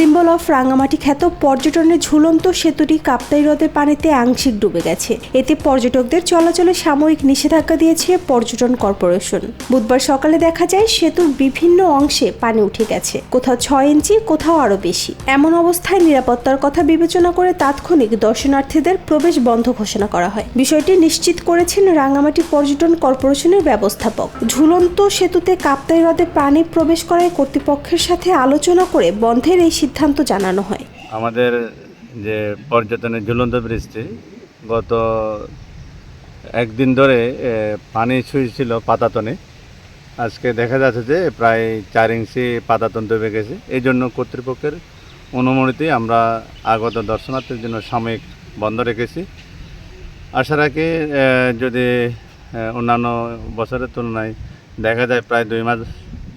Symbol of Rangamati খ্যাত পর্যটনের ঝুলন্ত সেতুটি কাপ্তাই হ্রদের পানিতে আংশিক ডুবে গেছে। এতে পর্যটকদের চলাচলে সাময়িক নিষেধাজ্ঞা দিয়েছে পর্যটন কর্পোরেশন। বুধবার সকালে দেখা যায় সেতুর বিভিন্ন অংশে পানি উঠে গেছে। কোথাও ছয় ইঞ্চি, কোথাও আরও বেশি। এমন অবস্থায় নিরাপত্তার কথা বিবেচনা করে তাৎক্ষণিক দর্শনার্থীদের প্রবেশ বন্ধ ঘোষণা করা হয়। বিষয়টি নিশ্চিত করেছেন রাঙামাটি পর্যটন কর্পোরেশনের ব্যবস্থাপক। ঝুলন্ত সেতুতে কাপ্তাই হ্রদে পানি প্রবেশ করায় কর্তৃপক্ষের সাথে আলোচনা করে বন্ধের এই সিদ্ধান্ত জানানো হয়। আমাদের যে পর্যটনের ঝুলন্ত বৃষ্টি, গত একদিন ধরে পানি ছুঁয়েছিল পাতাতনে। আজকে দেখা যাচ্ছে যে প্রায় চার ইঞ্চি পাতাতন ডুবে গেছে। এই জন্য কর্তৃপক্ষের অনুমতিতে আমরা আগত দর্শনার্থীর জন্য সাময়িক বন্ধ রেখেছি। আশা রাখি যদি অন্যান্য বছরের তুলনায় দেখা যায় প্রায় দুই মাস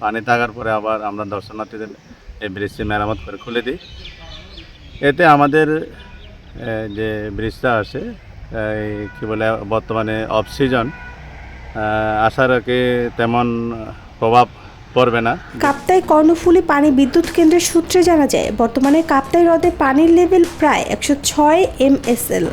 পানি থাকার পরে আবার আমরা দর্শনার্থীদের এই ব্রিজটি মেরামত করে খুলে দিই। এতে আমাদের যে ব্রিজটা এই কী বলে, বর্তমানে অফ সিজন আশা রাখি তেমন প্রভাব পড়বে না। কাপ্তাই কর্ণফুলি পানি বিদ্যুৎ কেন্দ্রের সূত্রে জানা যায়, বর্তমানে কাপ্তাই হ্রদে পানির লেভেল প্রায় একশো ছয় এমএসএল।